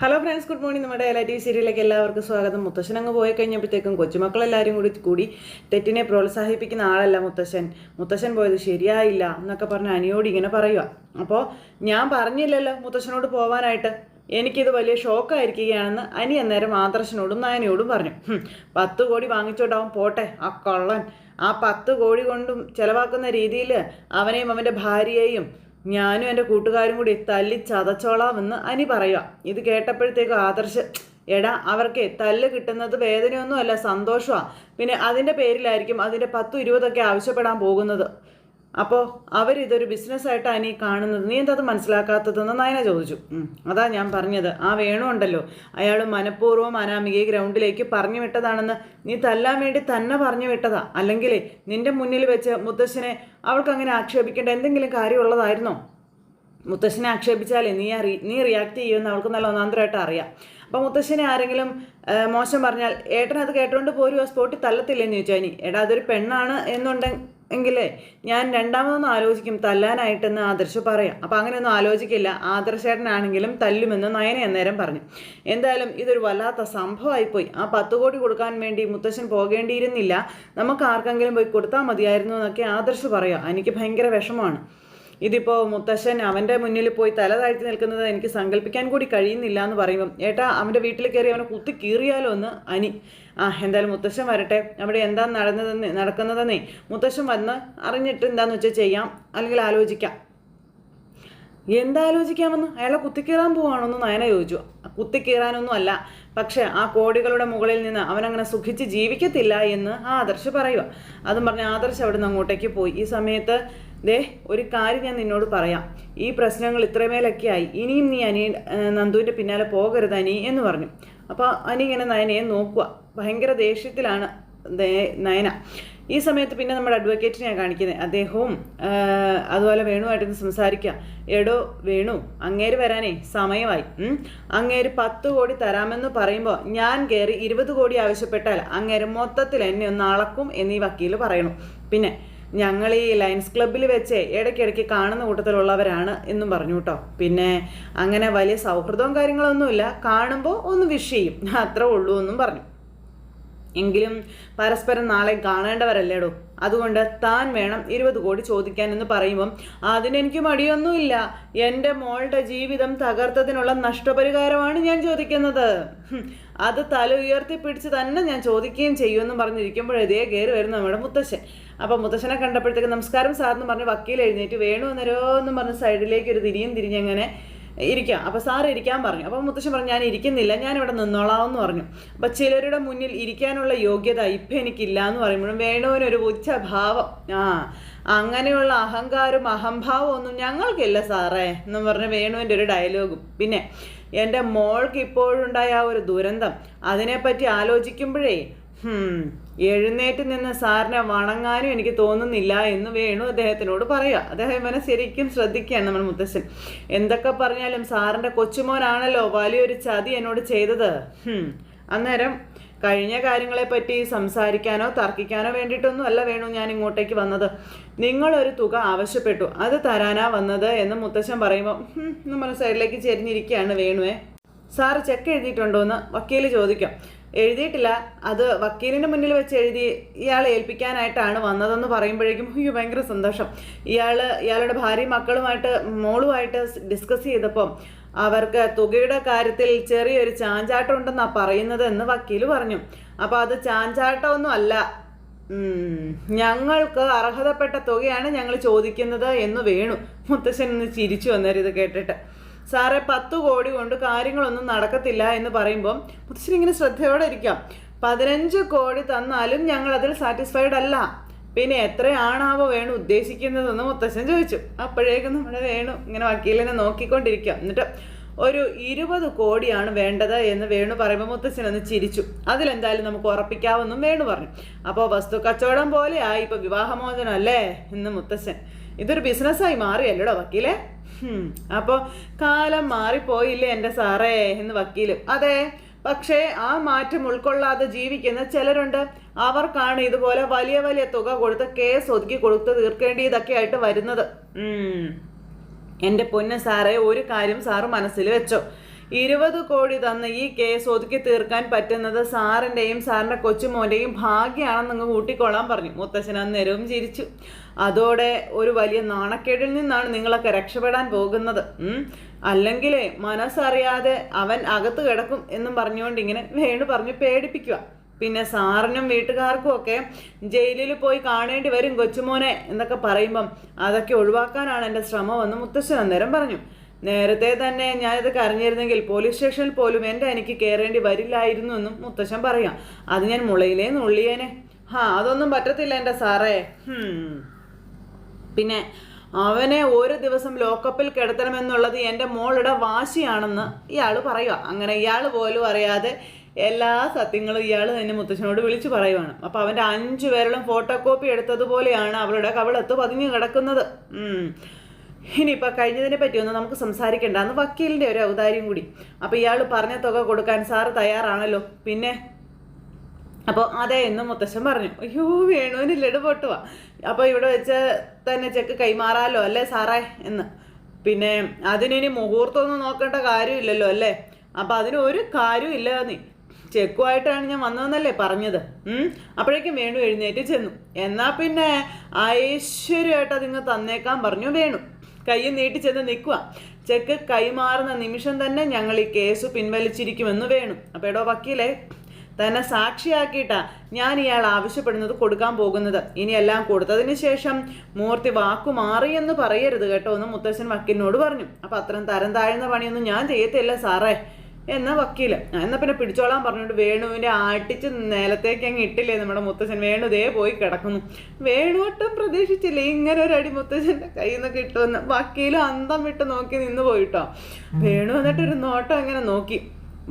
Hello friends good morning നമ്മുടെ എല്ലാ T V സീരിയലിലേക്ക് എല്ലാവർക്കും സ്വാഗതം. മുത്തശ്ശൻ അങ്ങ് പോയി കഴിഞ്ഞപ്പോഴത്തേക്കും കൊച്ചുമക്കളെല്ലാവരും കൂടി കൂടി തെറ്റിനെ പ്രോത്സാഹിപ്പിക്കുന്ന ആളല്ല മുത്തശ്ശൻ. മുത്തശ്ശൻ പോയത് ശരിയായില്ല എന്നൊക്കെ പറഞ്ഞ് അനിയോട് ഇങ്ങനെ പറയുക അപ്പോൾ ഞാൻ പറഞ്ഞില്ലല്ലോ മുത്തശ്ശനോട് പോവാനായിട്ട്. എനിക്കിത് വലിയ ഷോക്കായിരിക്കുകയാണെന്ന് അനി അന്നേരം ആദർശനോടും നയനയോടും പറഞ്ഞു. "ഹും, പത്ത് കോടി വാങ്ങിച്ചോണ്ടാവും പോട്ടെ ആ കൊള്ളൻ. ആ പത്ത് കോടി കൊണ്ടും ചിലവാക്കുന്ന രീതിയിൽ അവനെയും അവന്റെ ഭാര്യയെയും ഞാനും എന്റെ കൂട്ടുകാരും കൂടി തല്ലി ചതച്ചോളാമെന്ന് അനി പറയുക ഇത് കേട്ടപ്പോഴത്തേക്കും ആദർശ് എടാ അവർക്ക് തല്ല് കിട്ടുന്നത് വേദനയൊന്നുമല്ല സന്തോഷമാണ് പിന്നെ അതിന്റെ പേരിലായിരിക്കും അതിന്റെ പത്തും ഇരുപതൊക്കെ ആവശ്യപ്പെടാൻ പോകുന്നത്. അപ്പോൾ അവരിതൊരു ബിസിനസ്സായിട്ട് അനി കാണുന്നത്. നീ എന്താ അത് മനസ്സിലാക്കാത്തതെന്ന് നയന ചോദിച്ചു. അതാ ഞാൻ പറഞ്ഞത്. ആ വേണു ഉണ്ടല്ലോ. അയാൾ മനഃപൂർവം അനാമികയെ ഗ്രൗണ്ടിലേക്ക് പറഞ്ഞു വിട്ടതാണെന്ന് നീ തല്ലാൻ വേണ്ടി തന്നെ പറഞ്ഞു വിട്ടതാ. അല്ലെങ്കിൽ നിന്റെ മുന്നിൽ വെച്ച് മുത്തശ്ശനെ അവൾക്ക് അങ്ങനെ ആക്ഷേപിക്കേണ്ട എന്തെങ്കിലും കാര്യമുള്ളതായിരുന്നോ? മുത്തശ്ശനെ ആക്ഷേപിച്ചാലേ നീ അറി നീ റിയാക്ട് ചെയ്യുമെന്ന് അവൾക്ക് നല്ല ഒന്നാന്തരമായിട്ട് അറിയാം. അപ്പോൾ മുത്തശ്ശനെ ആരെങ്കിലും മോശം പറഞ്ഞാൽ ഏട്ടനത് കേട്ടുകൊണ്ട് പോരും ആ സ്പോട്ടിൽ തല്ലത്തില്ലെന്ന് ചോദിച്ചാൽ ഇനി എടാ അതൊരു പെണ്ണാണ് എന്നുണ്ടെങ്കിലേ ഞാൻ രണ്ടാമതൊന്നും ആലോചിക്കും തല്ലാനായിട്ടെന്ന് ആദർശ് പറയാം. അപ്പം അങ്ങനെയൊന്നും ആലോചിക്കില്ല. ആദർശേട്ടനാണെങ്കിലും തല്ലുമെന്ന് നയന അന്നേരം പറഞ്ഞു. എന്തായാലും ഇതൊരു വല്ലാത്ത സംഭവമായിപ്പോയി. ആ പത്ത് കോടി കൊടുക്കാൻ വേണ്ടി മുത്തശ്ശൻ പോകേണ്ടിയിരുന്നില്ല. നമുക്ക് ആർക്കെങ്കിലും പോയി കൊടുത്താൽ മതിയായിരുന്നു എന്നൊക്കെ ആദർശ് പറയാം. എനിക്ക് ഭയങ്കര വിഷമമാണ്. ഇതിപ്പോൾ മുത്തശ്ശൻ അവന്റെ മുന്നിൽ പോയി തല താഴ്ത്തി നിൽക്കുന്നത് എനിക്ക് സങ്കല്പിക്കാൻ കൂടി കഴിയുന്നില്ല എന്ന് പറയുമ്പം ഏട്ടാ അവന്റെ വീട്ടിൽ കയറി അവനെ കുത്തി കീറിയാലോ എന്ന്? അനി. ആ എന്തായാലും മുത്തശ്ശൻ വരട്ടെ. അവിടെ എന്താ നടന്നതെന്ന് നടക്കുന്നതെന്നേ മുത്തശ്ശൻ വന്ന് അറിഞ്ഞിട്ട് എന്താന്ന് വെച്ചാൽ ചെയ്യാം. അല്ലെങ്കിൽ ആലോചിക്കാം. എന്താലോചിക്കാമെന്ന്? അയാളെ കുത്തിക്കീറാൻ പോവാണെന്ന് നയന ചോദിച്ചു. കുത്തിക്കീറാനൊന്നും അല്ല. പക്ഷേ ആ കോടികളുടെ മുകളിൽ നിന്ന് അവനങ്ങനെ സുഖിച്ച് ജീവിക്കത്തില്ല എന്ന് ആ ആദർശ് പറയുക അതും പറഞ്ഞ് ആദർശ് അവിടെ അങ്ങോട്ടേക്ക് പോയി. ഈ സമയത്ത് ദേ ഒരു കാര്യം ഞാൻ നിന്നോട് പറയാം. ഈ പ്രശ്നങ്ങൾ ഇത്രമേലൊക്കെ ആയി ഇനിയും നീ അനി നന്ദുവിന്റെ പിന്നാലെ പോകരുത് അനി എന്ന് പറഞ്ഞു. അപ്പോൾ അനി ഇങ്ങനെ നയനയെ നോക്കുക. ഭയങ്കര ദേഷ്യത്തിലാണ് നയന. ഈ സമയത്ത് പിന്നെ നമ്മുടെ അഡ്വക്കേറ്റിനെയാണ് കാണിക്കുന്നത് അദ്ദേഹവും അതുപോലെ വേണുമായിട്ടൊന്ന് സംസാരിക്കുക. എടോ വേണു അങ്ങേര് വരാനേ സമയമായി. അങ്ങേര് പത്ത് കോടി തരാമെന്ന് പറയുമ്പോൾ ഞാൻ കയറി ഇരുപത് കോടി ആവശ്യപ്പെട്ടാൽ അങ്ങേര് മൊത്തത്തിൽ എന്നെ ഒന്ന് അളക്കും എന്നീ വക്കീൽ പറയണു. പിന്നെ ഞങ്ങൾ ഈ ലയൻസ് ക്ലബ്ബിൽ വെച്ച് ഇടയ്ക്കിടയ്ക്ക് കാണുന്ന കൂട്ടത്തിലുള്ളവരാണ് എന്നും പറഞ്ഞു കേട്ടോ പിന്നെ അങ്ങനെ വലിയ സൗഹൃദവും കാര്യങ്ങളൊന്നുമില്ല. കാണുമ്പോൾ ഒന്ന് വിഷ് ചെയ്യും. അത്രേ ഉള്ളൂ എന്നും പറഞ്ഞു. എങ്കിലും പരസ്പരം നാളെ കാണേണ്ടവരല്ലേടോ? അതുകൊണ്ട് താൻ വേണം ഇരുപത് കോടി ചോദിക്കാൻ എന്ന് പറയുമ്പം അതിനെനിക്ക് മടിയൊന്നുമില്ല. എന്റെ മോളുടെ ജീവിതം തകർത്തതിനുള്ള നഷ്ടപരിഹാരമാണ് ഞാൻ ചോദിക്കുന്നത്. അത് തല ഉയർത്തി പിടിച്ച് തന്നെ ഞാൻ ചോദിക്കുകയും ചെയ്യുമെന്നും പറഞ്ഞിരിക്കുമ്പോഴേ കയറി വരുന്നു നമ്മുടെ മുത്തശ്ശൻ. അപ്പം മുത്തശ്ശനെ കണ്ടപ്പോഴത്തേക്ക് നമസ്കാരം സാർ എന്ന് പറഞ്ഞ് വക്കീൽ എഴുന്നേറ്റ് വേണു എന്നരോ എന്ന് പറഞ്ഞ് സൈഡിലേക്ക് ഒരു തിരിയും തിരിഞ്ഞങ്ങനെ ഇരിക്കാം. അപ്പോൾ സാർ ഇരിക്കാൻ പറഞ്ഞു. അപ്പോൾ മുത്തശ്ശൻ പറഞ്ഞു ഞാൻ ഇരിക്കുന്നില്ല. ഞാൻ ഇവിടെ നിന്നോളാം എന്ന് പറഞ്ഞു. അപ്പോൾ ചിലരുടെ മുന്നിൽ ഇരിക്കാനുള്ള യോഗ്യത ഇപ്പം എനിക്കില്ല എന്ന് പറയുമ്പോഴും വേണുവിനൊരു ഉച്ചഭാവം ആ അങ്ങനെയുള്ള അഹങ്കാരവും അഹംഭാവവും ഒന്നും ഞങ്ങൾക്കില്ല സാറേ എന്ന് പറഞ്ഞ് വേണുവിന്റെ ഒരു ഡയലോഗും. പിന്നെ എന്റെ മോൾക്ക് ഇപ്പോഴുണ്ടായ ആ ഒരു ദുരന്തം അതിനെപ്പറ്റി ആലോചിക്കുമ്പോഴേ എഴുന്നേറ്റ് നിന്ന് സാറിനെ വണങ്ങാനും എനിക്ക് തോന്നുന്നില്ല എന്ന് വേണു അദ്ദേഹത്തിനോട് പറയുക അദ്ദേഹം ഇവനെ ശരിക്കും ശ്രദ്ധിക്കുകയാണ് നമ്മുടെ മുത്തശ്ശൻ. എന്തൊക്കെ പറഞ്ഞാലും സാറിന്റെ കൊച്ചുമോനാണല്ലോ വലിയൊരു ചതി എന്നോട് ചെയ്തത്. അന്നേരം കഴിഞ്ഞ കാര്യങ്ങളെപ്പറ്റി സംസാരിക്കാനോ തർക്കിക്കാനോ വേണ്ടിയിട്ടൊന്നും അല്ല വേണു ഞാൻ ഇങ്ങോട്ടേക്ക് വന്നത്. നിങ്ങളൊരു തുക ആവശ്യപ്പെട്ടു. അത് തരാനാ വന്നത് എന്ന് മുത്തശ്ശൻ പറയുമ്പോൾ നമ്മുടെ സൈഡിലേക്ക് ചെരിഞ്ഞിരിക്കുകയാണ് വേണുവേ. സാറ് ചെക്ക് എഴുതിയിട്ടുണ്ടോ എന്ന് വക്കീൽ ചോദിക്കാം. എഴുതിയിട്ടില്ല. അത് വക്കീലിന്റെ മുന്നിൽ വെച്ച് എഴുതി ഇയാളെ ഏൽപ്പിക്കാനായിട്ടാണ് വന്നതെന്ന് പറയുമ്പോഴേക്കും അയ്യോ ഭയങ്കര സന്തോഷം. ഇയാൾ ഇയാളുടെ ഭാര്യയും മക്കളുമായിട്ട് മോളുമായിട്ട് ഡിസ്കസ് ചെയ്തപ്പോൾ അവർക്ക് തുകയുടെ കാര്യത്തിൽ ചെറിയൊരു ചാഞ്ചാട്ടം ഉണ്ടെന്നാണ് പറയുന്നത് എന്ന് വക്കീൽ പറഞ്ഞു. അപ്പോൾ അത് ചാഞ്ചാട്ടമൊന്നും അല്ല. ഞങ്ങൾക്ക് അർഹതപ്പെട്ട തുകയാണ് ഞങ്ങൾ ചോദിക്കുന്നത് എന്ന് വേണു. മുത്തശ്ശൻ ഒന്ന് ചിരിച്ചു വന്നേരം ഇത് കേട്ടിട്ട്. സാറേ പത്ത് കോടി കൊണ്ട് കാര്യങ്ങളൊന്നും നടക്കത്തില്ല എന്ന് പറയുമ്പോൾ മുത്തശ്ശൻ ഇങ്ങനെ ശ്രദ്ധയോടെ ഇരിക്കാം. പതിനഞ്ച് കോടി തന്നാലും ഞങ്ങൾ അതിൽ സാറ്റിസ്ഫൈഡ് അല്ല. പിന്നെ എത്രയാണാവോ വേണു ഉദ്ദേശിക്കുന്നതെന്ന് മുത്തശ്ശൻ ചോദിച്ചു. അപ്പോഴേക്കും നമ്മൾ വേണു ഇങ്ങനെ വക്കീലിനെ നോക്കിക്കൊണ്ടിരിക്കുക എന്നിട്ട് ഒരു ഇരുപത് കോടിയാണ് വേണ്ടത് എന്ന് വേണു പറയുമ്പോൾ മുത്തശ്ശൻ ഒന്ന് ചിരിച്ചു. അതിലെന്തായാലും നമുക്ക് ഉറപ്പിക്കാമെന്നും വേണു പറഞ്ഞു. അപ്പോൾ വസ്തു കച്ചവടം പോലെയായി ഇപ്പോൾ വിവാഹമോചനം അല്ലേ? എന്ന് മുത്തശ്ശൻ ഇതൊരു ബിസിനസ്സായി മാറിയല്ലോടോ വക്കീലേ? അപ്പോൾ കാലം മാറിപ്പോയില്ലേ എന്റെ സാറേ എന്ന് വക്കീലും. അതെ പക്ഷേ ആ മാറ്റം ഉൾക്കൊള്ളാതെ ജീവിക്കുന്ന ചിലരുണ്ട്. അവർക്കാണ് ഇതുപോലെ വലിയ വലിയ തുക കൊടുത്ത് കേസ് ഒതുക്കി കൊടുത്ത് തീർക്കേണ്ടിയതൊക്കെ ആയിട്ട് വരുന്നത്. എന്റെ പൊന്ന സാറേ ഒരു കാര്യം സാറ് മനസ്സിൽ വെച്ചോ. ഇരുപത് കോടി തന്ന ഈ കേസ് ഒതുക്കി തീർക്കാൻ പറ്റുന്നത് സാറിന്റെയും സാറിന്റെ കൊച്ചുമോന്റെയും ഭാഗ്യമാണെന്ന് അങ്ങ് കൂട്ടിക്കൊള്ളാൻ പറഞ്ഞു. മുത്തച്ഛൻ അന്നേരവും ചിരിച്ചു. അതോടെ ഒരു വലിയ നാണക്കേടിൽ നിന്നാണ് നിങ്ങളൊക്കെ രക്ഷപ്പെടാൻ പോകുന്നത്. അല്ലെങ്കിലേ മനസ്സറിയാതെ അവൻ അകത്ത് കിടക്കും എന്നും പറഞ്ഞുകൊണ്ട് ഇങ്ങനെ വേണു പറഞ്ഞു പേടിപ്പിക്കുക. പിന്നെ സാറിനും വീട്ടുകാർക്കും ഒക്കെ ജയിലിൽ പോയി കാണേണ്ടി വരും കൊച്ചുമോനെ എന്നൊക്കെ പറയുമ്പം അതൊക്കെ ഒഴിവാക്കാനാണ് എന്റെ ശ്രമമെന്ന് മുത്തശ്ശൻ അന്നേരം പറഞ്ഞു. നേരത്തെ തന്നെ ഞാനിത് കരഞ്ഞിരുന്നെങ്കിൽ പോലീസ് സ്റ്റേഷനിൽ പോലും എന്റെ എനിക്ക് കയറേണ്ടി വരില്ലായിരുന്നു എന്നും മുത്തശ്ശൻ പറയാം. അത് ഞാൻ മുളയിലേ നുള്ളിയേനെ. ഹാ അതൊന്നും പറ്റത്തില്ല എന്റെ സാറേ. പിന്നെ അവനെ ഒരു ദിവസം ലോക്കപ്പിൽ കിടത്തണമെന്നുള്ളത് എന്റെ മോളുടെ വാശിയാണെന്ന് ഇയാൾ പറയുക അങ്ങനെ ഇയാൾ പോലും അറിയാതെ എല്ലാ സത്യങ്ങളും ഇയാൾ തന്നെ മുത്തശ്ശനോട് വിളിച്ചു പറയുവാണ്. അപ്പോൾ അവന്റെ അഞ്ചു പേരിലും ഫോട്ടോ കോപ്പി എടുത്തതുപോലെയാണ് അവളുടെ കവളത്ത് പതിഞ്ഞു കിടക്കുന്നത്. ഇനിയിപ്പോൾ കഴിഞ്ഞതിനെ പറ്റിയൊന്നും നമുക്ക് സംസാരിക്കേണ്ട. അന്ന് വക്കീലിന്റെ ഒരു ഔദാര്യം കൂടി. അപ്പോൾ ഇയാൾ പറഞ്ഞ തുക കൊടുക്കാൻ സാറ് തയ്യാറാണല്ലോ. പിന്നെ അപ്പോൾ അതെ എന്ന് മുത്തശ്ശൻ പറഞ്ഞു. അയ്യോ വേണുവിന് ലഡു പൊട്ടുവാ അപ്പോൾ ഇവിടെ വെച്ച് തന്നെ ചെക്ക് കൈമാറാലോ അല്ലേ സാറേ? എന്ന്. പിന്നെ അതിനി മുഹൂർത്തമൊന്നും നോക്കേണ്ട കാര്യമില്ലല്ലോ അല്ലേ? അപ്പം അതിന് ഒരു കാര്യമില്ല നീ. ചെക്കുമായിട്ടാണ് ഞാൻ വന്നതെന്നല്ലേ പറഞ്ഞത്. അപ്പോഴേക്കും വേണു എഴുന്നേറ്റ് ചെന്നു. എന്നാ പിന്നെ ഐശ്വര്യമായിട്ട് അതിങ്ങ് തന്നേക്കാൻ പറഞ്ഞു വേണു. കൈ നീട്ടി ചെന്ന് നിൽക്കുക ചെക്ക് കൈമാറുന്ന നിമിഷം തന്നെ ഞങ്ങൾ ഈ കേസ് പിൻവലിച്ചിരിക്കുമെന്ന് വേണം. അപ്പോൾ എടോ വക്കീലെ തന്നെ സാക്ഷിയാക്കിയിട്ടാ ഞാൻ ഇയാൾ ആവശ്യപ്പെടുന്നത് കൊടുക്കാൻ പോകുന്നത്. ഇനി എല്ലാം കൊടുത്തതിന് ശേഷം മൂർത്തി വാക്കു മാറിയെന്ന് പറയരുത് കേട്ടോ എന്ന് മുത്തശ്ശൻ വക്കീലിനോട് പറഞ്ഞു. അപ്പം അത്രയും തരം താഴ്ന്ന പണിയൊന്നും ഞാൻ ചെയ്യത്തില്ല സാറേ. എന്ന വക്കീൽ? എന്നാ പിന്നെ പിടിച്ചോളാൻ പറഞ്ഞോണ്ട് വേണുവിന്റെ ആട്ടിച്ച് നിലത്തേക്ക് അങ്ങ് ഇട്ടില്ലേ നമ്മുടെ മുത്തച്ഛൻ? വേണു ദേ പോയി കിടക്കുന്നു. വേണുവട്ടം പ്രതീക്ഷിച്ചില്ലേ ഇങ്ങനെ ഒരു അടി മുത്തശ്ശന്റെ കയ്യിൽ നിന്ന് കിട്ടുമെന്ന്? വക്കീൽ അന്തം വിട്ട് നോക്കി നിന്ന് പോയിട്ടോ. വേണു എന്നിട്ട് ഒരു നോട്ടം അങ്ങനെ നോക്കി.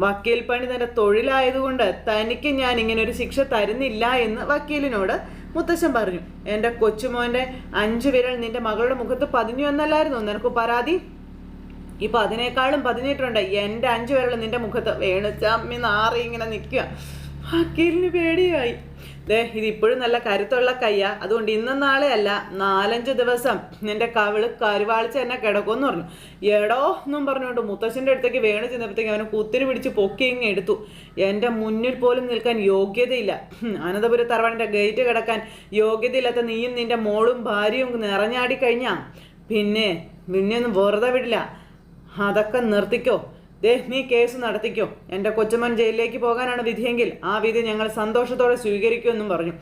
വക്കീൽ പണി തന്റെ തൊഴിലായതുകൊണ്ട് തനിക്ക് ഞാൻ ഇങ്ങനെ ഒരു ശിക്ഷ തരുന്നില്ല എന്ന് വക്കീലിനോട് മുത്തശ്ശൻ പറഞ്ഞു. എന്റെ കൊച്ചുമോന്റെ അഞ്ചു വിരൽ നിന്റെ മകളുടെ മുഖത്ത് പതിഞ്ഞു എന്നല്ലായിരുന്നു? നിനക്ക് പരാതി? ഇപ്പൊ അതിനേക്കാളും പതിഞ്ഞിട്ടുണ്ട് എന്റെ അഞ്ചു വിരൽ നിന്റെ മുഖത്ത് വേണുച്ചാമ്മി നാറി ഇങ്ങനെ നിൽക്കുക അക്കീലിന് പേടിയായി. ദേ ഇതിപ്പോഴും നല്ല കരുത്തുള്ള കയ്യാ. അതുകൊണ്ട് ഇന്നും നാളെ അല്ല നാലഞ്ച് ദിവസം നിന്റെ കവിൾ കരുവാളിച്ച് എന്നെ കിടക്കുമെന്ന് പറഞ്ഞു. എടോ എന്നും പറഞ്ഞുകൊണ്ട് മുത്തശ്ശന്റെ അടുത്തേക്ക് വേണു ചെന്നപ്പോഴത്തേക്ക് അവനെ കുത്തിരി പിടിച്ച് പൊക്കി ഇങ്ങ് എടുത്തു. എന്റെ മുന്നിൽ പോലും നിൽക്കാൻ യോഗ്യതയില്ല. അനന്തപുര തറവാടിന്റെ ഗേറ്റ് കിടക്കാൻ യോഗ്യതയില്ലാത്ത നീയും നിന്റെ മോളും ഭാര്യയും നിറഞ്ഞാടി കഴിഞ്ഞാ. പിന്നെ നിന്നെ ഒന്നും വെറുതെ വിടില്ല. അതൊക്കെ നിർത്തിക്കോ. ദേ നീ കേസ് നടത്തിക്കോ. എന്റെ കൊച്ചുമൻ ജയിലിലേക്ക് പോകാനാണ് വിധിയെങ്കിൽ ആ വിധി ഞങ്ങൾ സന്തോഷത്തോടെ സ്വീകരിക്കുമെന്നും പറഞ്ഞു.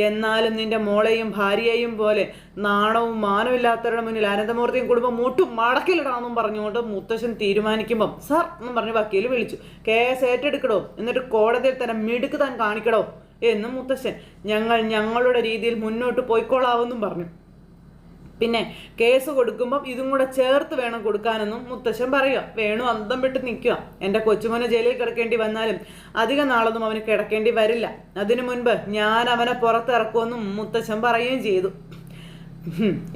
എന്നാലും നിന്റെ മോളെയും ഭാര്യയെയും പോലെ നാണവും മാനമില്ലാത്തവരുടെ മുന്നിൽ അനന്തമൂർത്തിയും കുടുംബം മൂട്ടും മടക്കിലിടാമെന്നും പറഞ്ഞുകൊണ്ട് മുത്തശ്ശൻ തീരുമാനിക്കുമ്പം സാർ എന്നും പറഞ്ഞ് വക്കീൽ വിളിച്ചു. കേസ് ഏറ്റെടുക്കടോ. എന്നിട്ട് കോടതിയിൽ തന്നെ മിടുക്ക് താൻ കാണിക്കടോ. എന്നും മുത്തശ്ശൻ ഞങ്ങൾ ഞങ്ങളുടെ രീതിയിൽ മുന്നോട്ട് പോയിക്കോളാവെന്നും പറഞ്ഞു. പിന്നെ കേസ് കൊടുക്കുമ്പം ഇതും കൂടെ ചേർത്ത് വേണം കൊടുക്കാനെന്നും മുത്തശ്ശൻ പറയുക വേണു അന്തം വിട്ട് നിൽക്കുക എന്റെ കൊച്ചുമോനെ ജയിലിൽ കിടക്കേണ്ടി വന്നാലും അധിക നാളൊന്നും അവന് കിടക്കേണ്ടി വരില്ല. അതിനു മുൻപ് ഞാൻ അവനെ പുറത്തിറക്കുമെന്നും മുത്തശ്ശൻ പറയുകയും ചെയ്തു.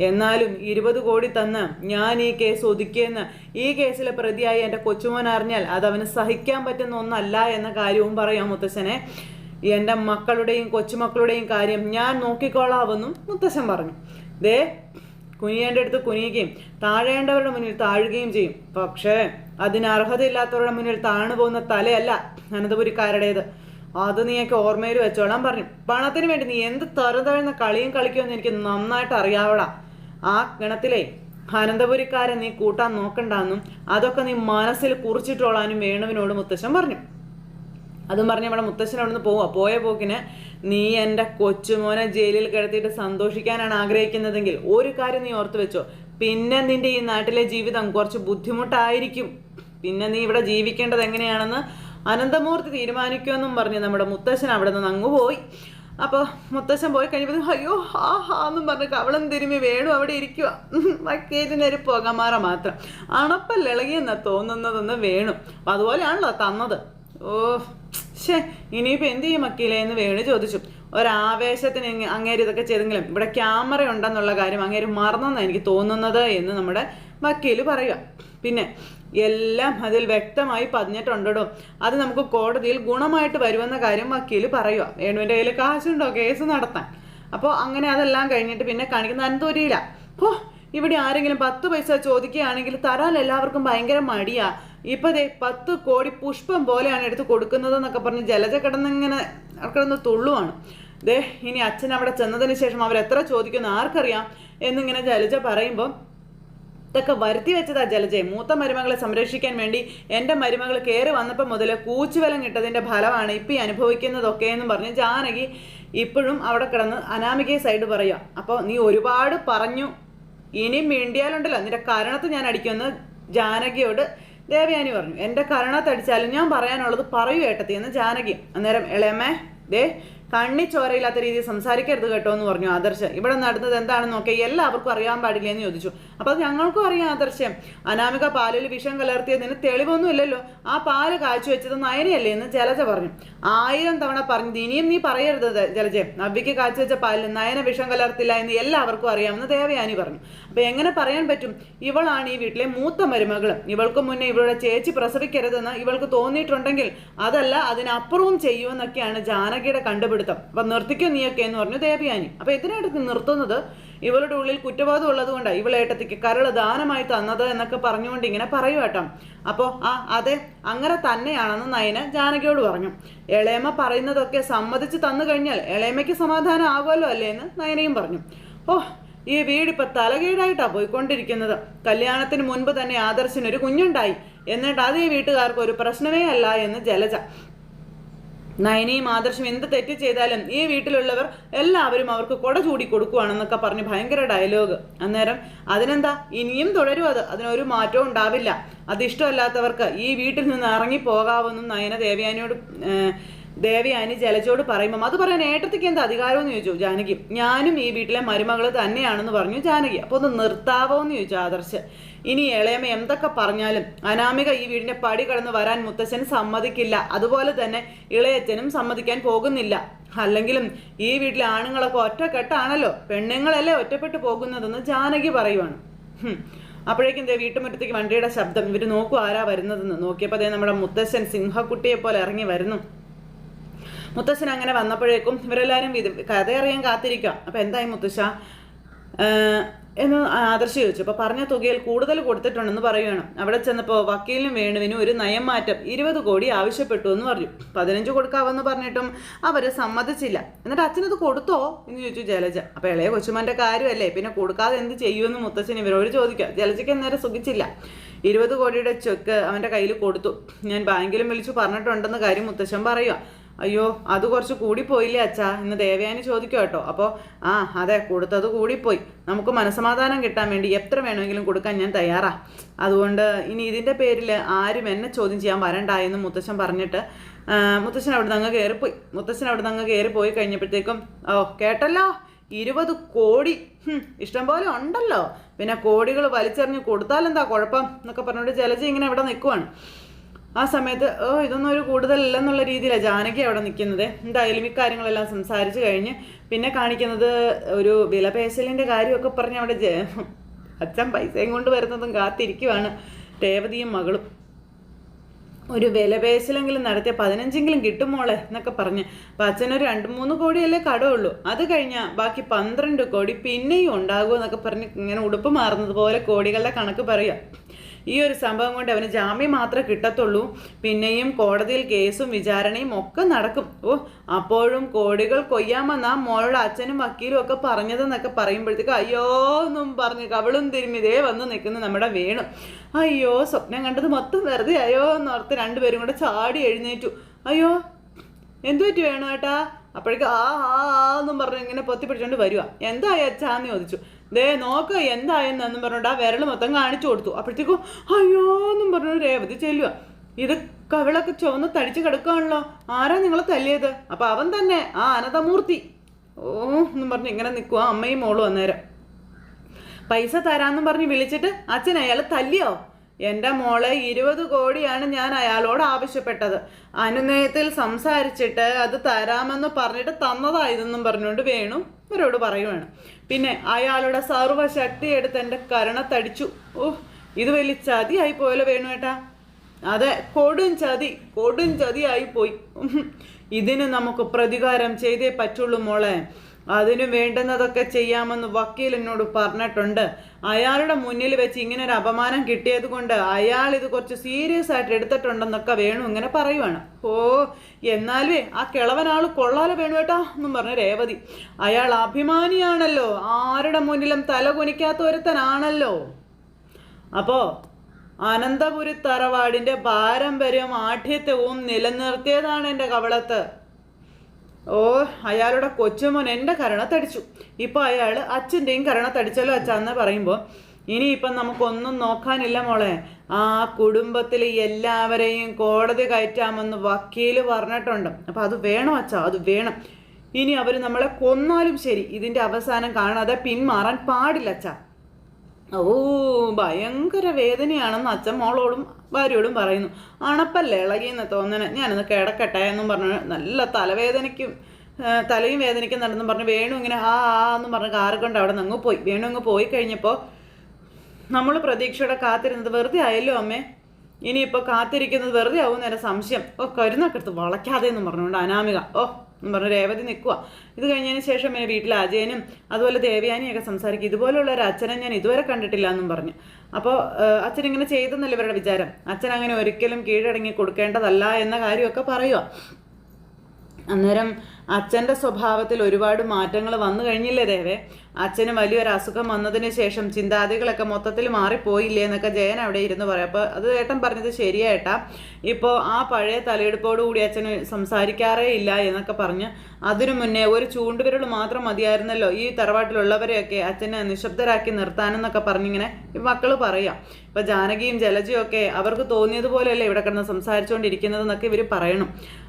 എന്നാലും ഇരുപത് കോടി തന്ന് ഞാൻ ഈ കേസ് ഒതുക്കിയെന്ന് ഈ കേസിലെ പ്രതിയായി എന്റെ കൊച്ചുമോൻ അറിഞ്ഞാൽ അത് അവന് സഹിക്കാൻ പറ്റുന്ന ഒന്നല്ല എന്ന കാര്യവും പറയാം മുത്തശ്ശനെ. എന്റെ മക്കളുടെയും കൊച്ചുമക്കളുടെയും കാര്യം ഞാൻ നോക്കിക്കോളാവെന്നും മുത്തശ്ശൻ പറഞ്ഞു. ദേ കുനിയേണ്ട അടുത്ത് കുനിയുകയും താഴേണ്ടവരുടെ മുന്നിൽ താഴുകയും ചെയ്യും. പക്ഷേ അതിന് അർഹതയില്ലാത്തവരുടെ മുന്നിൽ താണു പോകുന്ന തലയല്ല അനന്തപുരിക്കാരുടേത്. അത് നീയൊക്കെ ഓർമ്മയിൽ വെച്ചോളാം പറഞ്ഞു. പണത്തിന് വേണ്ടി നീ എന്ത് തരം താഴ്ന്ന കളിയും കളിക്കുമെന്ന് എനിക്ക് നന്നായിട്ട് അറിയാവടാ. ആ ഗണത്തിലെ അനന്തപുരിക്കാരെ നീ കൂട്ടാൻ നോക്കണ്ടെന്നും അതൊക്കെ നീ മനസ്സിൽ കുറിച്ചിട്ടോളാനും വേണുവിനോട് മുത്തശ്ശൻ പറഞ്ഞു. അതും പറഞ്ഞ് നമ്മുടെ മുത്തശ്ശൻ അവിടെ നിന്ന് പോവാ പോയ പോക്കിന് നീ എന്റെ കൊച്ചുമോനെ ജയിലിൽ കിടത്തിയിട്ട് സന്തോഷിക്കാനാണ് ആഗ്രഹിക്കുന്നതെങ്കിൽ ഒരു കാര്യം നീ ഓർത്തു വെച്ചോ. പിന്നെ നിന്റെ ഈ നാട്ടിലെ ജീവിതം കുറച്ച് ബുദ്ധിമുട്ടായിരിക്കും. പിന്നെ നീ ഇവിടെ ജീവിക്കേണ്ടത് എങ്ങനെയാണെന്ന് അനന്തമൂർത്തി തീരുമാനിക്കുമെന്നും പറഞ്ഞ് നമ്മുടെ മുത്തശ്ശൻ അവിടെ നിന്ന് അങ്ങ് പോയി. അപ്പോൾ മുത്തശ്ശൻ പോയി കഴിയുമ്പോൾ അയ്യോ ഹാ ഹാ എന്നും പറഞ്ഞ് കവളം തിരുമ്മി വേണു അവിടെ ഇരിക്കുക വക്കേലിനൊരു പുകമാറ മാത്രം. അണപ്പല്ല ഇളകിയെന്നാണ് തോന്നുന്നതെന്ന് വേണു. അതുപോലെയാണല്ലോ തന്നത്. ഓ ഷേ ഇനിയിപ്പോൾ എന്ത് ചെയ്യും മക്കീലെ എന്ന് വേണു ചോദിച്ചു. ഒരാവേശത്തിന് അങ്ങേര് ഇതൊക്കെ ചെയ്തെങ്കിലും ഇവിടെ ക്യാമറ ഉണ്ടെന്നുള്ള കാര്യം അങ്ങേര് മറന്നെന്നാണ് എനിക്ക് തോന്നുന്നത് എന്ന് നമ്മുടെ വക്കീൽ പറയുക. പിന്നെ എല്ലാം അതിൽ വ്യക്തമായി പതിഞ്ഞിട്ടുണ്ടോ അത് നമുക്ക് കോടതിയിൽ ഗുണമായിട്ട് വരുമെന്ന കാര്യം വക്കീൽ പറയുക. വേണുവിന്റെ കയ്യിൽ കാശുണ്ടോ? കേസ് നടത്താൻ. അപ്പോൾ അങ്ങനെ അതെല്ലാം കഴിഞ്ഞിട്ട് പിന്നെ കാണിക്കുന്ന അനന്തപുരിയില്ല ഓ ഇവിടെ ആരെങ്കിലും പത്ത് പൈസ ചോദിക്കുകയാണെങ്കിൽ തരാൻ എല്ലാവർക്കും ഭയങ്കര മടിയാ. ഇപ്പൊ ദേ പത്ത് കോടി പുഷ്പം പോലെയാണ് എടുത്ത് കൊടുക്കുന്നത് എന്നൊക്കെ പറഞ്ഞ് ജലജ കിടന്നിങ്ങനെ കിടന്ന് തുള്ളുവാണ്. ദേ ഇനി അച്ഛൻ അവിടെ ചെന്നതിന് ശേഷം അവർ എത്ര ചോദിക്കുന്നു ആർക്കറിയാം എന്നിങ്ങനെ ജലജ പറയുമ്പോൾ ഇതൊക്കെ വരുത്തി വെച്ചതാ ജലജയെ മൂത്ത മരുമകളെ സംരക്ഷിക്കാൻ വേണ്ടി എന്റെ മരുമകൾ കയറി വന്നപ്പോൾ മുതൽ കൂച്ചുവലം കിട്ടതിന്റെ ഫലമാണ് ഇപ്പം ഈ അനുഭവിക്കുന്നതൊക്കെ എന്ന് പറഞ്ഞ് ജാനകി ഇപ്പോഴും അവിടെ കിടന്ന് അനാമികയെ സൈഡ് പറയുക അപ്പോൾ നീ ഒരുപാട് പറഞ്ഞു. ഇനിയും മിണ്ടിയാലുണ്ടല്ലോ. നിന്റെ കാരണത്ത് ഞാൻ അടിക്കുമെന്ന് ജാനകിയോട് ദേവയാനി പറഞ്ഞു എന്റെ കരണത്തടിച്ചാലും ഞാൻ പറയാനുള്ളത് പറയൂ ഏട്ടത്തി എന്ന് ജാനകി അന്നേരം ഇളയമ്മേ ദേ കണ്ണി ചോരയില്ലാത്ത രീതിയിൽ സംസാരിക്കരുത് കേട്ടോ എന്ന് പറഞ്ഞു ആദർശ്. ഇവിടെ നടന്നത് എന്താണെന്ന് നോക്കിയാൽ എല്ലാവർക്കും അറിയാൻ പാടില്ല എന്ന് ചോദിച്ചു. അപ്പോൾ ഞങ്ങൾക്കും അറിയാം ആദർശം അനാമിക പാലിൽ വിഷം കലർത്തിയതിന് തെളിവൊന്നുമില്ലല്ലോ. ആ പാൽ കാഴ്ച വെച്ചത് നയനയല്ലേ എന്ന് ജലജ പറഞ്ഞു. ആയിരം തവണ പറഞ്ഞത്. ഇനിയും നീ പറയരുത് ജലജ. കാഴ്ച വെച്ച പാലിൽ നയന വിഷം കലർത്തില്ല എന്ന് എല്ലാവർക്കും അറിയാമെന്ന് ദേവയാനി പറഞ്ഞു. അപ്പോൾ എങ്ങനെ പറയാൻ പറ്റും? ഇവളാണ് ഈ വീട്ടിലെ മൂത്ത മരുമകൾ ഇവൾക്ക് മുന്നേ ഇവളുടെ ചേച്ചി പ്രസവിക്കരുതെന്ന് ഇവൾക്ക് തോന്നിയിട്ടുണ്ടെങ്കിൽ അതല്ല അതിനപ്പുറവും ചെയ്യുമെന്നൊക്കെയാണ് ജാനകിയുടെ കണ്ടുപിടുത്തം. അപ്പം നിർത്തിക്കോ നീയൊക്കെ എന്ന് പറഞ്ഞു ദേവയാനി. അപ്പോൾ ഇതിനായിട്ട് നിർത്തുന്നത്? ഇവളുടെ ഉള്ളിൽ കുറ്റബോധം ഉള്ളത് കൊണ്ടാണ് ഇവളേട്ടത്തിക്ക് കരൾ ദാനമായി തന്നത് എന്നൊക്കെ പറഞ്ഞുകൊണ്ട് ഇങ്ങനെ പറയുവാട്ടോ അപ്പോൾ ആ അതെ അങ്ങനെ തന്നെയാണെന്ന് നയന ജാനകിയോട് പറഞ്ഞു. ഇളയമ്മ പറയുന്നതൊക്കെ സമ്മതിച്ച് തന്നു കഴിഞ്ഞാൽ ഇളയമ്മയ്ക്ക് സമാധാനം ആകുമല്ലോ അല്ലേ എന്ന് നയനയും പറഞ്ഞു. ഓ ഈ വീടിപ്പോൾ തലകീഴായിട്ടാ പോയിക്കൊണ്ടിരിക്കുന്നത്. കല്യാണത്തിന് മുൻപ് തന്നെ ആദർശിനൊരു കുഞ്ഞുണ്ടായി. എന്നിട്ട് അത് ഈ വീട്ടുകാർക്ക് ഒരു പ്രശ്നമേ അല്ല എന്ന് ജലജ. നയനിയും ആദർശം എന്ത് തെറ്റ് ചെയ്താലും ഈ വീട്ടിലുള്ളവർ എല്ലാവരും അവർക്ക് കൊട ചൂടി കൊടുക്കുവാണെന്നൊക്കെ പറഞ്ഞ് ഭയങ്കര ഡയലോഗ് അന്നേരം അതിനെന്താ? ഇനിയും തുടരും അത്. അതിനൊരു മാറ്റവും ഉണ്ടാവില്ല. അത് ഇഷ്ടമല്ലാത്തവർക്ക് ഈ വീട്ടിൽ നിന്ന് ഇറങ്ങി പോകാമെന്നും നയന ദേവയാനിയോട് ദേവയാനി ജലജോട് പറയുമ്പം അത് പറയാൻ ഏട്ടത്തിക്ക് എന്താ അധികാരമെന്ന് ചോദിച്ചു. ജാനകി ഞാനും ഈ വീട്ടിലെ മരുമകൾ തന്നെയാണെന്ന് പറഞ്ഞു ജാനകി. അപ്പോൾ ഒന്ന് നിർത്താവോ എന്ന് ചോദിച്ചു ആദർശ്. ഇനി ഇളയമ്മ എന്തൊക്കെ പറഞ്ഞാലും അനാമിക ഈ വീടിന്റെ പടി കടന്ന് വരാൻ മുത്തശ്ശൻ സമ്മതിക്കില്ല. അതുപോലെ തന്നെ ഇളയച്ചനും സമ്മതിക്കാൻ പോകുന്നില്ല. അല്ലെങ്കിലും ഈ വീട്ടിലെ ആണുങ്ങളൊക്കെ ഒറ്റക്കെട്ടാണല്ലോ. പെണ്ണുങ്ങളല്ലേ ഒറ്റപ്പെട്ടു പോകുന്നതെന്ന് ജാനകി പറയുവാണ്. അപ്പോഴേക്കും ദേ വീട്ടുമുറ്റത്തേക്ക് വണ്ടിയുടെ ശബ്ദം. ഇവർ നോക്കൂ ആരാ വരുന്നതെന്ന്. നോക്കിയപ്പോൾ ദേ നമ്മുടെ മുത്തശ്ശൻ സിംഹക്കുട്ടിയെ പോലെ ഇറങ്ങി വരുന്നു. മുത്തശ്ശൻ അങ്ങനെ വന്നപ്പോഴേക്കും ഇവരെല്ലാവരും കഥ അറിയാൻ കാത്തിരിക്കാം അപ്പം എന്തായി മുത്തശ്ശ? എന്ന് ആദർശ് ചോദിച്ചു. അപ്പോൾ പറഞ്ഞ തുകയിൽ കൂടുതൽ കൊടുത്തിട്ടുണ്ടെന്ന് പറയുകയാണ് അവിടെ ചെന്നപ്പോൾ വക്കീലിനും വേണുവിനും ഒരു നയം മാറ്റം ഇരുപത് കോടി ആവശ്യപ്പെട്ടു എന്ന് പറഞ്ഞു. പതിനഞ്ച് കൊടുക്കാവെന്ന് പറഞ്ഞിട്ടും അവർ സമ്മതിച്ചില്ല. എന്നിട്ട് അച്ഛനത് കൊടുത്തോ? എന്ന് ചോദിച്ചു ജലജ. അപ്പോൾ ഇളയ കൊച്ചുമന്റെ കാര്യമല്ലേ? പിന്നെ കൊടുക്കാതെ എന്ത് ചെയ്യുമെന്ന് മുത്തച്ഛൻ ഇവരോട് ചോദിക്കുക. ജലജയ്ക്ക് അന്നേരം സുഖിച്ചില്ല. ഇരുപത് കോടിയുടെ ചെക്ക് അവന്റെ കയ്യിൽ കൊടുത്തു. ഞാൻ ബാങ്കിലും വിളിച്ചു പറഞ്ഞിട്ടുണ്ടെന്ന് കാര്യം മുത്തശ്ശൻ പറയുക അയ്യോ അത് കുറച്ച് കൂടിപ്പോയില്ലേ അച്ഛാ? എന്ന് ദേവയാനി ചോദിക്കും കേട്ടോ അപ്പോൾ ആ അതെ കൊടുത്തത് കൂടിപ്പോയി. നമുക്ക് മനസമാധാനം കിട്ടാൻ വേണ്ടി എത്ര വേണമെങ്കിലും കൊടുക്കാൻ ഞാൻ തയ്യാറാ. അതുകൊണ്ട് ഇനി ഇതിന്റെ പേരിൽ ആരും എന്നെ ചോദ്യം ചെയ്യാൻ വരണ്ട എന്ന് മുത്തശ്ശൻ പറഞ്ഞിട്ട് മുത്തശ്ശൻ അവിടെ നിന്ന് അങ്ങ് കയറിപ്പോയി മുത്തശ്ശൻ അവിടെ നിന്ന് അങ്ങ് കയറിപ്പോയി കഴിഞ്ഞപ്പോഴത്തേക്കും ഓ കേട്ടല്ലോ? ഇരുപത് കോടി. ഇഷ്ടം പോലെ ഉണ്ടല്ലോ. പിന്നെ കോടികൾ വലിച്ചെറിഞ്ഞ് കൊടുത്താലെന്താ കുഴപ്പം? എന്നൊക്കെ പറഞ്ഞുകൊണ്ട് ജലജ ഇങ്ങനെ ഇവിടെ നിൽക്കുവാണ്. ആ സമയത്ത് ഓ ഇതൊന്നും ഒരു കൂടുതലല്ലെന്നുള്ള രീതിയിലാണ് ജാനകി അവിടെ നിൽക്കുന്നത്. എന്തായാലും ഇക്കാര്യങ്ങളെല്ലാം സംസാരിച്ച് കഴിഞ്ഞ് പിന്നെ കാണിക്കുന്നത് ഒരു വിലപേശലിന്റെ കാര്യമൊക്കെ പറഞ്ഞ് അവിടെ അച്ഛൻ പൈസയും കൊണ്ട് വരുന്നതും കാത്തിരിക്കുവാണ് രേവതിയും മകളും. ഒരു വിലപേശലെങ്കിലും നടത്തിയ പതിനഞ്ചെങ്കിലും കിട്ടും മോളെ എന്നൊക്കെ പറഞ്ഞ്. അപ്പം അച്ഛനൊരു രണ്ട് മൂന്ന് കോടിയല്ലേ കടമുള്ളൂ അത് കഴിഞ്ഞാൽ ബാക്കി പന്ത്രണ്ട് കോടി പിന്നെയും ഉണ്ടാകുമെന്നൊക്കെ പറഞ്ഞ് ഇങ്ങനെ ഉടുപ്പ് മാറുന്നത് പോലെ കോടികളുടെ കണക്ക് പറയുക. ഈ ഒരു സംഭവം കൊണ്ട് അവന് ജാമ്യം മാത്രമേ കിട്ടത്തുള്ളൂ. പിന്നെയും കോടതിയിൽ കേസും വിചാരണയും ഒക്കെ നടക്കും. ഓ അപ്പോഴും കോടികൾ കൊയ്യാമെന്നാ മോളുടെ അച്ഛനും വക്കീലും ഒക്കെ പറഞ്ഞതെന്നൊക്കെ പറയുമ്പോഴത്തേക്ക് അയ്യോ എന്നും പറഞ്ഞ് കവളും തിരുമിതേ വന്ന് നിൽക്കുന്ന നമ്മുടെ വേണു. അയ്യോ സ്വപ്നം കണ്ടത് മൊത്തം വെറുതെ അയ്യോ എന്നോർത്ത് രണ്ടുപേരും കൂടെ ചാടി എഴുന്നേറ്റു. അയ്യോ എന്തു പറ്റി വേണു ഏട്ടാ? അപ്പോഴേക്ക് ആ ആ എന്നും പറഞ്ഞു ഇങ്ങനെ പൊത്തി പിടിച്ചോണ്ട് വരുക എന്തായി അച്ഛാന്ന് ചോദിച്ചു. ദേ നോക്ക് എന്തായെന്നും പറഞ്ഞോണ്ട് ആ വിരൽ മൊത്തം കാണിച്ചു കൊടുത്തു. അപ്പോഴത്തേക്കും അയ്യോ എന്നും പറഞ്ഞു രേവതി ചെല്ലുക ഇത് കവിളൊക്കെ ചുവന്ന് തടിച്ച് കിടക്കുകയാണല്ലോ ആരാ നിങ്ങൾ തല്ലിയത്? അപ്പൊ അവൻ തന്നെ ആ അനന്തമൂർത്തി ഓ എന്നും പറഞ്ഞ് ഇങ്ങനെ നിൽക്കുക അമ്മയും മോളും അന്നേരം. പൈസ തരാന്നും പറഞ്ഞ് വിളിച്ചിട്ട് അച്ഛൻ അയാൾ തല്ലിയോ? എന്റെ മോളെ ഇരുപത് കോടിയാണ് ഞാൻ അയാളോട് ആവശ്യപ്പെട്ടത്. അനുനയത്തിൽ സംസാരിച്ചിട്ട് അത് തരാമെന്ന് പറഞ്ഞിട്ട് തന്നതായതെന്നും പറഞ്ഞുകൊണ്ട് വേണു ഇവരോട് പറയുവാണ്. പിന്നെ അയാളുടെ സർവശക്തി എടുത്ത് എന്റെ കരണത്തടിച്ചു. ഓഹ് ഇത് വലിയ ചതിയായി പോയല്ലോ ഏട്ടാ. അതെ കൊടും ചതി കൊടും ചതിയായി പോയി. ഇതിന് നമുക്ക് പ്രതികാരം ചെയ്തേ പറ്റുള്ളൂ മോളെ. അതിനു വേണ്ടുന്നതൊക്കെ ചെയ്യാമെന്ന് വക്കീൽ എന്നോട് പറഞ്ഞിട്ടുണ്ട്. അയാളുടെ മുന്നിൽ വെച്ച് ഇങ്ങനെ ഒരു അപമാനം കിട്ടിയത് കൊണ്ട് അയാൾ ഇത് കുറച്ച് സീരിയസ് ആയിട്ട് എടുത്തിട്ടുണ്ടെന്നൊക്കെ വേണു ഇങ്ങനെ പറയുവാണ്. ഓ എന്നാലുവേ ആ കിളവനാൾ കൊള്ളാലോ വേണു വേണുവേട്ടാ എന്നും പറഞ്ഞ രേവതി. അയാൾ അഭിമാനിയാണല്ലോ. ആരുടെ മുന്നിലും തല കുനിക്കാത്ത ഒരുത്തനാണല്ലോ. അപ്പോ അനന്തപുരി തറവാടിന്റെ പാരമ്പര്യവും ആഠ്യത്വവും നിലനിർത്തിയതാണ് എന്റെ കവളത്ത്. ഓ അയാളുടെ കൊച്ചുമോൻ എന്റെ കരണത്തടിച്ചു. ഇപ്പോൾ അയാൾ അച്ഛന്റെയും കരണത്തടിച്ചല്ലോ അച്ഛന്ന് പറയുമ്പോൾ ഇനിയിപ്പം നമുക്കൊന്നും നോക്കാനില്ല മോളെ. ആ കുടുംബത്തിലെ എല്ലാവരെയും കോടതി കയറ്റാമെന്ന് വക്കീൽ പറഞ്ഞിട്ടുണ്ട്. അപ്പം അത് വേണം അച്ഛാ അത് വേണം. ഇനി അവർ നമ്മളെ കൊന്നാലും ശരി. ഇതിന്റെ അവസാനം കാണാതെ പിന്മാറാൻ പാടില്ല അച്ഛാ. ഓ ഭയങ്കര വേദനയാണെന്ന് അച്ഛൻ മോളോടും ഭാര്യയോടും പറയുന്നു. അണപ്പല്ലേ ഇളകിയെന്ന് തോന്നണെ? ഞാനൊന്ന് കിടക്കട്ടെ എന്നും പറഞ്ഞു നല്ല തലവേദനയ്ക്കും തലയും വേദനിക്കുന്നുണ്ടെന്നും പറഞ്ഞ് വേണു ഇങ്ങനെ ആ ആ എന്നും പറഞ്ഞ് കാറ് കൊണ്ട് അവിടെ നിന്ന് അങ്ങ് പോയി. വേണു അങ്ങ് പോയി കഴിഞ്ഞപ്പോൾ നമ്മൾ പ്രതീക്ഷയോടെ കാത്തിരുന്നത് വെറുതെ ആയല്ലോ അമ്മേ. ഇനിയിപ്പോൾ കാത്തിരിക്കുന്നത് വെറുതെ ആവും നേരെ സംശയം. ഓ കരുന്നൊക്കെ എടുത്ത് വളയ്ക്കാതെ എന്നും പറഞ്ഞുകൊണ്ട് അനാമിക ഓ എന്ന് പറഞ്ഞു രേവതി നിൽക്കുക ഇത് കഴിഞ്ഞതിന് ശേഷം പിന്നെ വീട്ടിൽ അജയനും അതുപോലെ ദേവയാനിയൊക്കെ സംസാരിക്കും. ഇതുപോലുള്ള ഒരു അച്ഛനെ ഞാൻ ഇതുവരെ കണ്ടിട്ടില്ല എന്നും പറഞ്ഞു. അപ്പോൾ അച്ഛൻ ഇങ്ങനെ ചെയ്തെന്നല്ല ഇവരുടെ വിചാരം? അച്ഛൻ അങ്ങനെ ഒരിക്കലും കീഴടങ്ങി കൊടുക്കേണ്ടതല്ല എന്ന കാര്യമൊക്കെ പറയുക അന്നേരം അച്ഛന്റെ സ്വഭാവത്തിൽ ഒരുപാട് മാറ്റങ്ങൾ വന്നു കഴിഞ്ഞില്ലേ ദേവേ? അച്ഛന് വലിയൊരു അസുഖം വന്നതിന് ശേഷം ചിന്താതികളൊക്കെ മൊത്തത്തിൽ മാറിപ്പോയില്ലേ എന്നൊക്കെ ജയൻ അവിടെ ഇരുന്ന് പറയാം. അപ്പോൾ അത് ഏട്ടൻ പറഞ്ഞത് ശരിയേട്ടാ. ഇപ്പോൾ ആ പഴയ തലയെടുപ്പോടു കൂടി അച്ഛന് സംസാരിക്കാറേ ഇല്ല എന്നൊക്കെ പറഞ്ഞ് അതിനു മുന്നേ ഒരു ചൂണ്ടുവിരൽ മാത്രം മതിയായിരുന്നല്ലോ ഈ തറവാട്ടിലുള്ളവരെയൊക്കെ അച്ഛനെ നിശബ്ദരാക്കി നിർത്താനെന്നൊക്കെ പറഞ്ഞിങ്ങനെ മക്കൾ പറയാം. ഇപ്പം ജാനകിയും ജലജയും ഒക്കെ അവർക്ക് തോന്നിയതുപോലെയല്ലേ ഇവിടെ കിടന്ന് സംസാരിച്ചുകൊണ്ടിരിക്കുന്നതെന്നൊക്കെ ഇവർ പറയണം.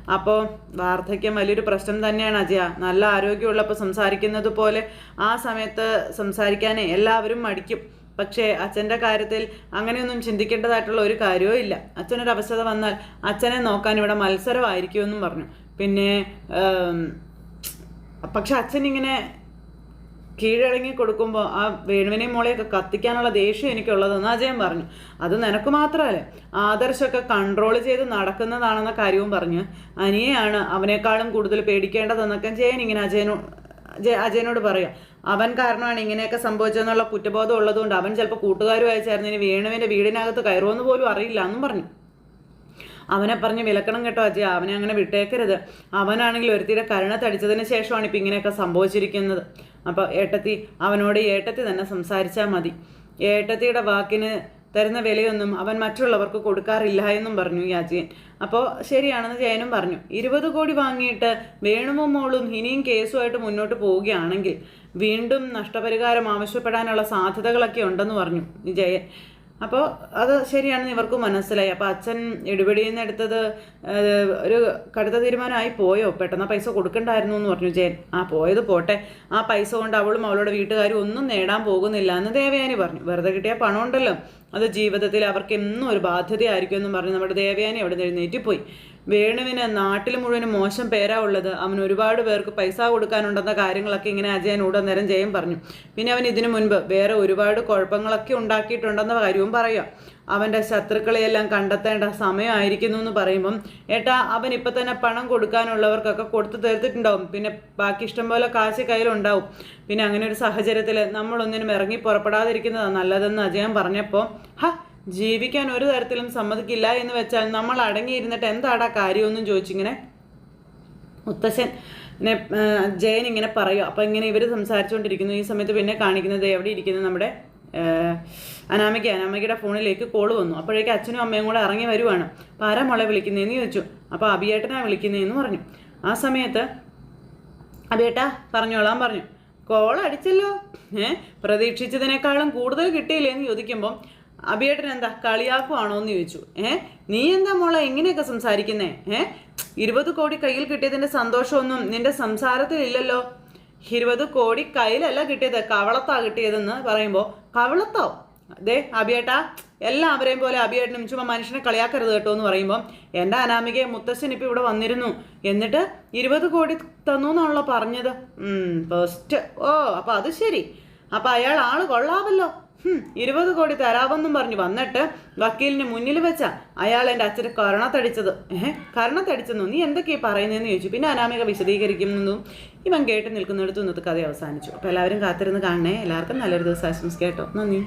അപ്പോൾ വാർദ്ധക്യം വലിയൊരു പ്രശ്നം തന്നെയാണ് അജയ. നല്ല ആരോഗ്യമുള്ളപ്പോൾ സംസാരിക്കുന്നത് പോലെ ആ സമയത്ത് സംസാരിക്കാനേ എല്ലാവരും മടിക്കും. പക്ഷേ അച്ഛന്റെ കാര്യത്തിൽ അങ്ങനെയൊന്നും ചിന്തിക്കേണ്ടതായിട്ടുള്ള ഒരു കാര്യവും ഇല്ല. അച്ഛനൊരു അവസ്ഥ വന്നാൽ അച്ഛനെ നോക്കാൻ ഇവിടെ മത്സരമായിരിക്കുമെന്നും പറഞ്ഞു. പിന്നെ പക്ഷെ അച്ഛൻ ഇങ്ങനെ കീഴടങ്ങി കൊടുക്കുമ്പോൾ ആ വേണുവിനെയും മോളെയൊക്കെ കത്തിക്കാനുള്ള ദേഷ്യം എനിക്കുള്ളതെന്ന് അജയൻ പറഞ്ഞു. അത് നിനക്ക് മാത്രമല്ലേ. ആദർശമൊക്കെ കൺട്രോൾ ചെയ്ത് നടക്കുന്നതാണെന്ന കാര്യവും പറഞ്ഞു. അനിയെയാണ് അവനേക്കാളും കൂടുതൽ പേടിക്കേണ്ടതെന്നൊക്കെ ജയൻ ഇങ്ങനെ അജയനോ ജയ അജയനോട് പറയാം. അവൻ കാരണമാണ് ഇങ്ങനെയൊക്കെ സംഭവിച്ചതെന്നുള്ള കുറ്റബോധം ഉള്ളതുകൊണ്ട് അവൻ ചിലപ്പോൾ കൂട്ടുകാരുമായി ചേർന്ന് ഇനി വേണുവിന്റെ വീടിനകത്ത് കയറുമെന്ന് പോലും അറിയില്ല എന്നും പറഞ്ഞു. അവനെ പറഞ്ഞ് വിലക്കണം കേട്ടോ അജയ അവനെ അങ്ങനെ വിട്ടേക്കരുത്. അവനാണെങ്കിൽ ഒരുത്തിയുടെ കരുണ തടിച്ചതിന് ശേഷമാണ് ഇപ്പം ഇങ്ങനെയൊക്കെ സംഭവിച്ചിരിക്കുന്നത്. അപ്പോൾ ഏട്ടത്തി അവനോട് ഏട്ടത്തി തന്നെ സംസാരിച്ചാൽ മതി. ഏട്ടത്തിയുടെ വാക്കിന് തരുന്ന വിലയൊന്നും അവൻ മറ്റുള്ളവർക്ക് കൊടുക്കാറില്ല എന്നും പറഞ്ഞു അജയൻ. അപ്പോൾ ശരിയാണെന്ന് ജയനും പറഞ്ഞു. ഇരുപത് കോടി വാങ്ങിയിട്ട് വേണുവും മോളും ഇനിയും കേസുമായിട്ട് മുന്നോട്ട് പോവുകയാണെങ്കിൽ വീണ്ടും നഷ്ടപരിഹാരം ആവശ്യപ്പെടാനുള്ള സാധ്യതകളൊക്കെ ഉണ്ടെന്ന് പറഞ്ഞു ജയൻ. അപ്പോൾ അത് ശരിയാണെന്ന് ഇവർക്ക് മനസ്സിലായി. അപ്പോൾ അച്ഛൻ ഇടിപിടിയിൽ നിന്ന് എടുത്തത് ഒരു കടുത്ത തീരുമാനമായി പോയോ? പെട്ടെന്ന് പൈസ കൊടുക്കണ്ടായിരുന്നു എന്ന് പറഞ്ഞു. ജയൻ ആ പോയത് പോട്ടെ. ആ പൈസ കൊണ്ട് അവളും അവളുടെ വീട്ടുകാരും ഒന്നും നേടാൻ പോകുന്നില്ല എന്ന് ദേവയാനി പറഞ്ഞു. വെറുതെ കിട്ടിയ പണം ഉണ്ടല്ലോ അത് ജീവിതത്തിൽ അവർക്ക് എന്നും ഒരു ബാധ്യതയായിരിക്കും എന്നും പറഞ്ഞ് നമ്മുടെ ദേവയാനി അവിടെ നിന്ന് എഴുന്നേറ്റ് പോയി. വേണുവിന് നാട്ടിൽ മുഴുവനും മോശം പേരാ ഉള്ളത്. അവൻ ഒരുപാട് പേർക്ക് പൈസ കൊടുക്കാനുണ്ടെന്ന കാര്യങ്ങളൊക്കെ ഇങ്ങനെ അജയൻ ഉടനേരം ജയം പറഞ്ഞു. പിന്നെ അവൻ ഇതിനു മുൻപ് വേറെ ഒരുപാട് കുഴപ്പങ്ങളൊക്കെ ഉണ്ടാക്കിയിട്ടുണ്ടെന്ന കാര്യവും പറയാം. അവന്റെ ശത്രുക്കളെയെല്ലാം കണ്ടെത്തേണ്ട സമയമായിരിക്കുന്നു എന്ന് പറയുമ്പം ഏട്ടാ അവൻ ഇപ്പം തന്നെ പണം കൊടുക്കാനുള്ളവർക്കൊക്കെ കൊടുത്തു തീർത്തിട്ടുണ്ടാവും. പിന്നെ ബാക്കി ഇഷ്ടംപോലെ കാശ് കയ്യിലുണ്ടാവും. പിന്നെ അങ്ങനെ ഒരു സാഹചര്യത്തിൽ നമ്മളൊന്നിനും ഇറങ്ങി പുറപ്പെടാതിരിക്കുന്നതാണ് നല്ലതെന്ന് അജയൻ പറഞ്ഞപ്പോൾ ഹ ജീവിക്കാൻ ഒരു തരത്തിലും സമ്മതിക്കില്ല എന്ന് വെച്ചാൽ നമ്മൾ അടങ്ങിയിരുന്നിട്ട് എന്താടാ കാര്യമൊന്നും ചോദിച്ചിങ്ങനെ മുത്തശ്ശൻ ജയൻ ഇങ്ങനെ പറയും അപ്പം ഇങ്ങനെ ഇവർ സംസാരിച്ചുകൊണ്ടിരിക്കുന്നു ഈ സമയത്ത് പിന്നെ കാണിക്കുന്നത് എവിടെ ഇരിക്കുന്നത് നമ്മുടെ അനാമിക. അനാമികയുടെ ഫോണിലേക്ക് കോൾ വന്നു. അപ്പോഴേക്കും അച്ഛനും അമ്മയും കൂടെ ഇറങ്ങി വരുവാണ്. അപ്പോൾ ആരാ മോളെ വിളിക്കുന്നതെന്ന് ചോദിച്ചു. അപ്പോൾ അഭിയേട്ടനാ വിളിക്കുന്നതെന്ന് പറഞ്ഞു. ആ സമയത്ത് അഭിയേട്ടാ പറഞ്ഞോളാൻ പറഞ്ഞു. കോൾ അടിച്ചല്ലോ. ഏ പ്രതീക്ഷിച്ചതിനേക്കാളും കൂടുതൽ കിട്ടിയില്ലേ? എന്ന് ചോദിക്കുമ്പോൾ അഭിയേട്ടൻ എന്താ കളിയാക്കുവാണോ എന്ന് ചോദിച്ചു. ഏ? നീ എന്താ മോളെ ഇങ്ങനെയൊക്കെ സംസാരിക്കുന്നേ? ഏ? ഇരുപത് കോടി കയ്യിൽ കിട്ടിയതിന്റെ സന്തോഷമൊന്നും നിന്റെ സംസാരത്തിലില്ലല്ലോ. ഇരുപത് കോടി കയ്യിലല്ല കിട്ടിയത് കവളത്താ കിട്ടിയതെന്ന് പറയുമ്പോൾ കവളത്തോ? അതെ അബിയേട്ടാ എല്ലാവരെയും പോലെ അഭിയേട്ടനും ചുമ്മാ മനുഷ്യനെ കളിയാക്കരുത് കേട്ടോ എന്ന് പറയുമ്പോൾ എന്റെ അനാമികയെ മുത്തശ്ശൻ ഇപ്പം ഇവിടെ വന്നിരുന്നു. എന്നിട്ട് ഇരുപത് കോടി തന്നു എന്നാണല്ലോ പറഞ്ഞത്. ഫസ്റ്റ് ഓ അപ്പോൾ അത് ശരി. അപ്പോൾ അയാൾ ആൾ കൊള്ളാമല്ലോ. ഇരുപത് കോടി തരാമെന്നും പറഞ്ഞു വന്നിട്ട് വക്കീലിന് മുന്നിൽ വെച്ച അയാൾ എന്റെ അച്ഛനെ കരണത്തടിച്ചത്. ഏഹ് കരണത്തടിച്ചെന്നു? നീ എന്തൊക്കെയാ പറയുന്നതെന്ന് ചോദിച്ചു. പിന്നെ അനാമിക വിശദീകരിക്കുന്നതും ഇവൻ കേട്ട് നിൽക്കുന്നിടത്തു നിന്നത് കഥ അവസാനിച്ചു. അപ്പോൾ എല്ലാവരും കാത്തിരുന്ന് കാണണേ. എല്ലാവർക്കും നല്ലൊരു ദിവസം ആശംസിക്കാം കേട്ടോ. നന്ദി.